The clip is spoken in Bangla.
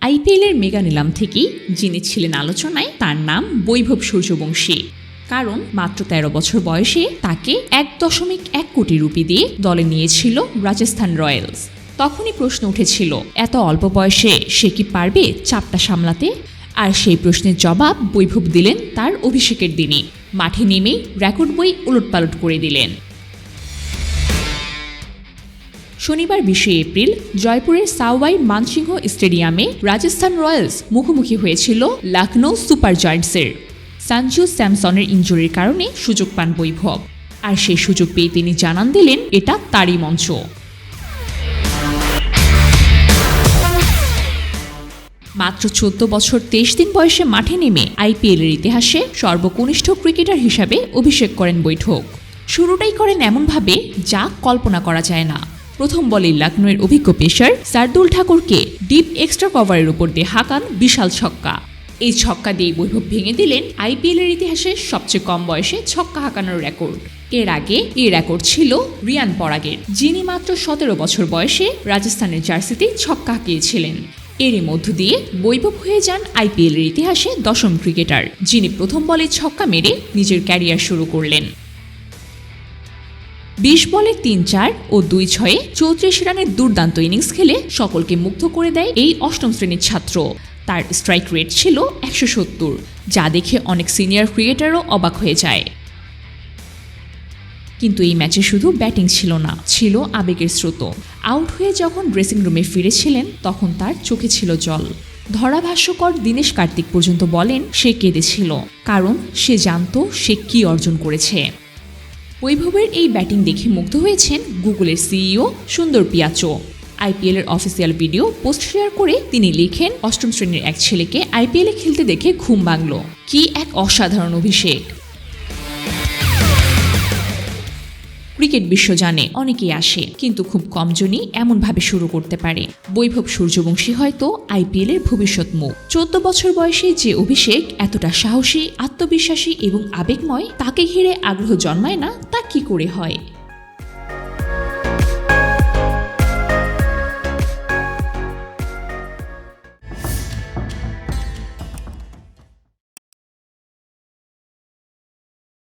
আইপিএলের মেগা নিলাম থেকেই যিনি ছিলেন আলোচনায় তার নাম বৈভব সূর্যবংশী। কারণ মাত্র ১৩ বছর বয়সে তাকে এক দশমিক এক কোটি রুপি দিয়ে দলে নিয়েছিল রাজস্থান রয়্যালস। তখনই প্রশ্ন উঠেছিল, এত অল্প বয়সে সে কি পারবে চাপটা সামলাতে? আর সেই প্রশ্নের জবাব বৈভব দিলেন তার অভিষেকের দিনই মাঠে নেমেই রেকর্ড বই উলটপালট করে দিলেন। শনিবার বিশে এপ্রিল জয়পুরের সাওয়াই মানসিংহ স্টেডিয়ামে রাজস্থান রয়্যালস মুখোমুখি হয়েছিল লখনৌ সুপার জায়ান্টসের। সানজু স্যামসনের ইঞ্জুরির কারণে সুযোগ পান বৈভব। আর সেই সুযোগ পেয়ে তিনি জানান দিলেন, এটা তারই মঞ্চ। মাত্র চোদ্দ বছর তেইশ দিন বয়সে মাঠে নেমে আইপিএলের ইতিহাসে সর্বকনিষ্ঠ ক্রিকেটার হিসাবে অভিষেক করেন বৈঠক। শুরুটাই করেন এমনভাবে যা কল্পনা করা যায় না। প্রথম বলে লখনৌয়ের অভিজ্ঞ পেশার সার্দুল ঠাকুরকে ডিপ এক্সট্রা কভারের উপর দিয়ে হাঁকান বিশাল ছক্কা। এই ছক্কা দিয়ে বৈভব ভেঙে দিলেন আইপিএলের ইতিহাসে সবচেয়ে কম বয়সে ছক্কা হাঁকানোর রেকর্ড। এর আগে এই রেকর্ড ছিল রিয়ান পরাগের, যিনি মাত্র সতেরো বছর বয়সে রাজস্থানের জার্সিতে ছক্কা হাঁকিয়েছিলেন। এরই মধ্য দিয়ে বৈভব হয়ে যান আইপিএলের ইতিহাসে দশম ক্রিকেটার, যিনি প্রথম বলে ছক্কা মেরে নিজের ক্যারিয়ার শুরু করলেন। বিশ বলে তিন চার ও দুই ছয়ে চৌত্রিশ রানের দুর্দান্ত ইনিংস খেলে সকলকে মুগ্ধ করে দেয় এই অষ্টম শ্রেণির ছাত্র। তার স্ট্রাইক রেট ছিল একশো সত্তর, যা দেখে অনেক সিনিয়র ক্রিকেটারও অবাক হয়ে যায়। কিন্তু এই ম্যাচে শুধু ব্যাটিং ছিল না, ছিল আবেগের স্রোত। আউট হয়ে যখন ড্রেসিং রুমে ফিরেছিলেন, তখন তার চোখে ছিল জল। ধরাভাষ্যকর দীনেশ কার্তিক পর্যন্ত বলেন, সে কেঁদেছিল, কারণ সে জানত সে কি অর্জন করেছে। বৈভবের এই ব্যাটিং দেখে মুগ্ধ হয়েছেন গুগলের সিইও সুন্দর পিয়াচো। আইপিএলের অফিসিয়াল ভিডিও পোস্ট শেয়ার করে তিনি লিখেন, অষ্টম শ্রেণির এক ছেলেকে আইপিএলে খেলতে দেখে ঘুম ভাঙল। কি এক অসাধারণ অভিষেক। ক্রিকেট বিশ্ব জানে, অনেকেই আসে, কিন্তু খুব কমজনই এমনভাবে শুরু করতে পারে। বৈভব সূর্যবংশী হয়তো আইপিএলের ভবিষ্যৎ মুখ। চোদ্দ বছর বয়সে যে অভিষেক এতটা সাহসী, আত্মবিশ্বাসী এবং আবেগময়, তাকে ঘিরে আগ্রহ জন্মায় না তা কি করে হয়?